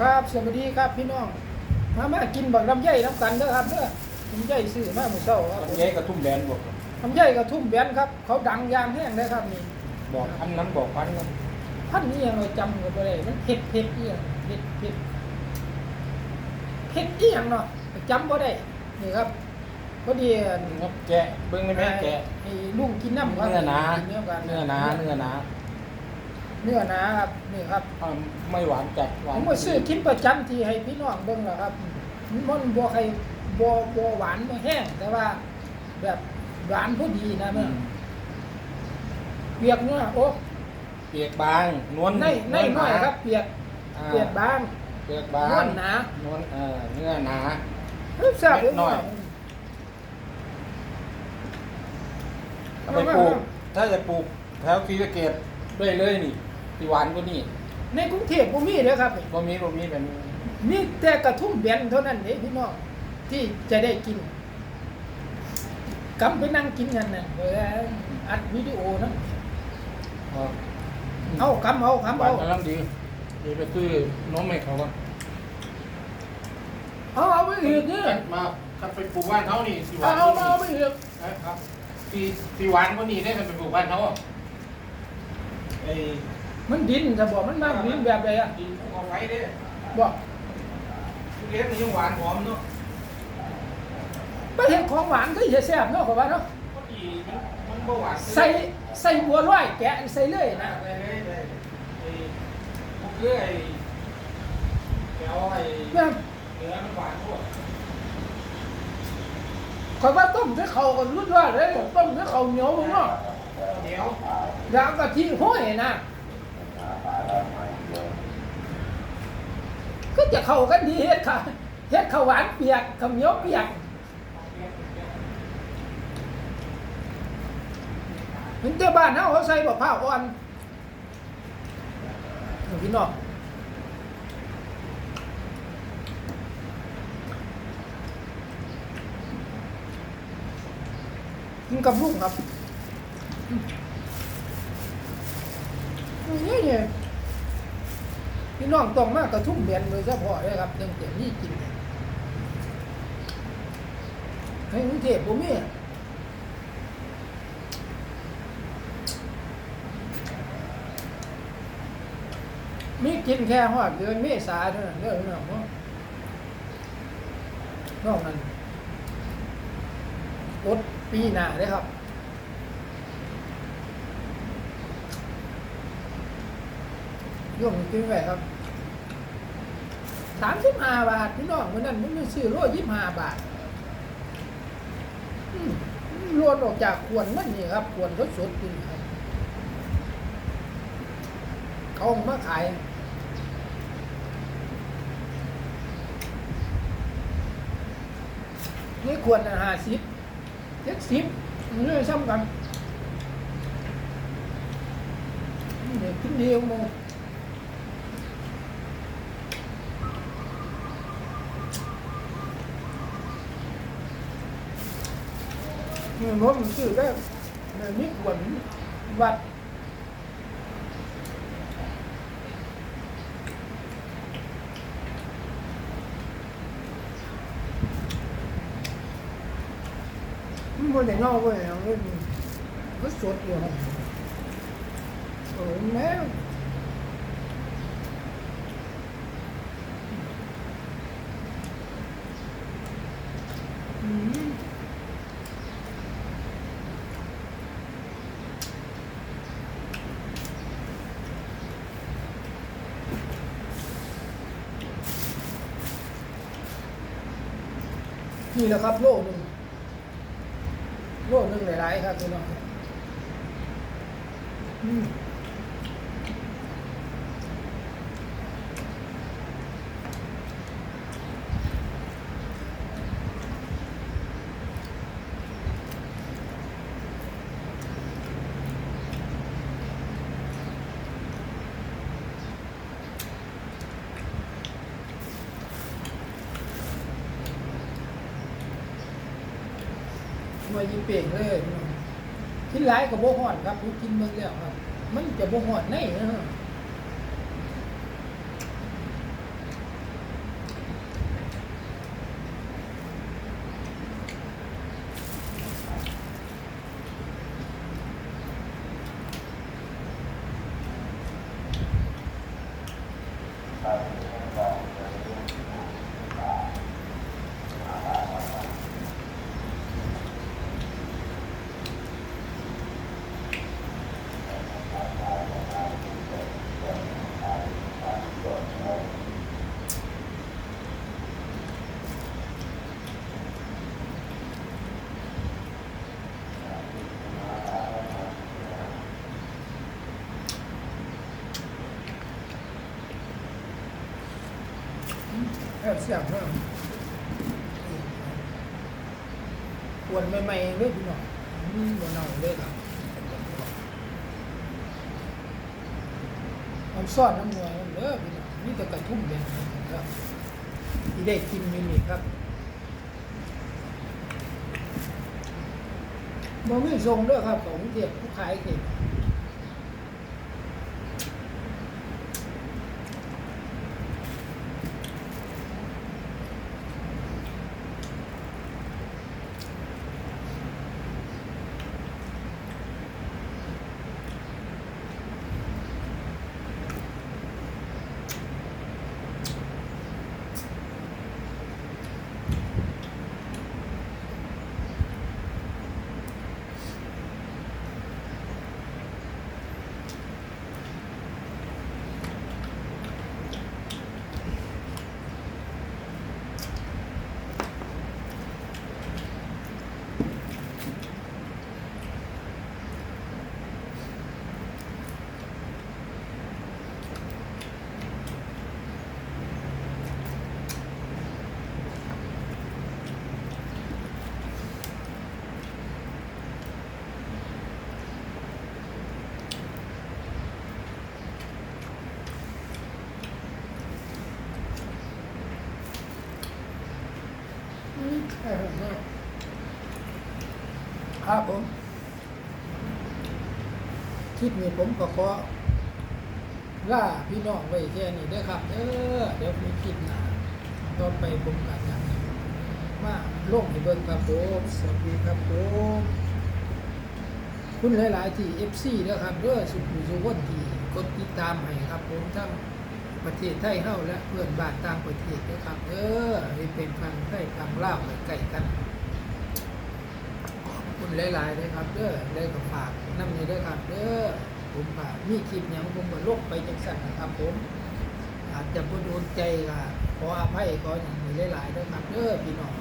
ครับสวัสดีครับพี่น้อง มามากินบักลำไยน้ำกันเด้อครับเด้อลำไยซื้อมาเมื่อเช้าครับลำไยกระทุ่มแบนบอกลำไยกับทุ่มแบนครับ เขาดังยางแห้งเลยครับนี่บอกพันน้ำบอกพันน้พันนี้ยังเราจำกันไปเลยมันเผ็ดเผ็ดเอียงเผ็ดเผ็ดเผ็ดเอียงเนาะจำบ่ได้นี่ครับพอดีำงับแกะเบิ้งได้ไหมแกะไอ้ลุงกินน้ำครับเนื้อหนากิเนื้อกันเนื้อหนาเนื้อหนา เนื้อหนาครับนี่ครับอ้าวไม่หวานจัดหผวานมมาซื้อกินประจำที่ให้พี่น้องเบิ่งแหละครับมันบัวไข่บัวบัวหวานบัวแห้ง แต่ว่าแบบหวานพอดีนะอืเมื่อมเปียกเนื้อโอ้เปียกบางนวลในในวลหน่อยครับ เปียกอ่าเปียกบางเปียกบางนวลหนานวลเออเนื้อหนา เฮ้ยแซ่บเม็ดน้อย เอาไปปลูก ถ้าจะปลูกแถวศรีสะเกดด้วยเลยนี่ ที่หวานกว่านี่ในกรุงเทพบ่มีเลยครับบ่มีบ่มีแบบมีแต่กระทุ่มแบนเท่านั้นเองพี่น้องที่จะได้กินกำไปนั่งกินกันน่ะเอออัดวิดีโอนะเอ่อเอากำเอากำหวาเอานกำลังดีเดี๋ยวไปซื้อนมให้เขาก่อนเอาเอาไปอีกเนี่ยมาถ้าไปปลูกบ้านเขานี่สิหวาเอานเอากว่าเอาไปนี่อีกนะครับที่ที่หวานกว่านี่ได้ถ้าไปปลูกบ้านเขาอะไอ้ มันดินจะบอกมันมากดินแบบใดอะดินภูเขาไฟเด้บอกทุเรียนมันยังหวานหอมเนาะไม่เห็นของหวานก็อย่าแซ่บเนาะขอว่าเนาะพอดีมันบ่หวานใส่ใส่บัวลอยแกะใส่เลยนะ ได้ได้ได้ไอ้พวกเรือไอ้แก้วไอ้แม่งเนื้อมันหวานด้วยขอยว่าต้มให้เขาก็รุ่นว่าเลยต้มให้เขาเหนียวมึงเนาะเหนียวอยางกะทิห้อยนะ จะเข้ากันดีเฮ็ดค่ะเฮ็ดข้าวหวานเปียกข้าวเหนียวเปียกเห็นแต่บ้านเฮาเขาใส่บักพร้าอ่อนพี่น้องกินกับลูกครับนี่เนี่ย พี่น้องต้องมากกระทุ่มเบียนโดยเฉพาะเลยครับเรื่องเกี่ยวนี่กินในกรุงเทพผมมีมีกินแค่หอดเดือนเมษาเท่านั้นเด้อพี่น้องเนาะนอกนั้นรถปีหน้าเลยครับร่วมกินไว้ครับ สามสิบห้าบาทพี่น้องเมื่อนั้นมันซื้อโลยี่สิบห้าบาทรวนออกจากขวดมันนี่ครับขวดรถสดๆกินครับเขาเอามาขายนี่ขวดห้าสิบเจ็ดสิบนี่ซ้ำกันนี่กินเดียวมนี่รถมันซื้อได้ในนี่ขวมันบ่ได้เงาบ่ได้หยังเลยมันสดอยู่ครับโอ้ยแม่งอืม นี่แหละครับโลหนึ่งโลหนึ่งหลายๆครับพี่น้องอืม มายิงเป่งเลยพี่น้องกินหลายกับโบหอนครับกินเมืองแล้วครับ มันจะโบหอนในนะฮะ แอบเสียงเพิ่มควรใหม่ๆเลยพี่น้องอืมบ่เน่าเลยครับน้ำซอสน้ำนัวมันเด้อพี่น้องนี่แต่กระทุ่มแบบนี้ครับที่ได้กินอยู่นี่ครับบ่มีทรงด้อครับของกรุงเทพผู้ขายเก่ง ครับผม คลิปนี้ผมก็ขอล่าพี่น้องไว้แค่นี้เด้ครับเออเดี๋ยวมีคลิปหน้าต่อไปผมก็จะมาลงให้เบิ่งครับผมสวัสดีครับผมคุณหลาย ๆ ที่ FC เด้อครับเด้อสุขุสุขนที่กดติดตามให้ครับผมทั้งประเทศไทยเฮาและเพื่อนบ้านต่างประเทศนะครับเออให้เป็นฟังไทยฟังลาวใกล้กัน หลายๆเลยครับเด้อได้กับฝากน้ำนี้ด้วยครับเด้อผมก็มีคลิปหยังผมก็ลบไปจังสั่นนะครับผม อาจจะบ่โดนใจก็ขออภัยขออย่างนี้หลายๆด้วยครับเด้อพี่น้อง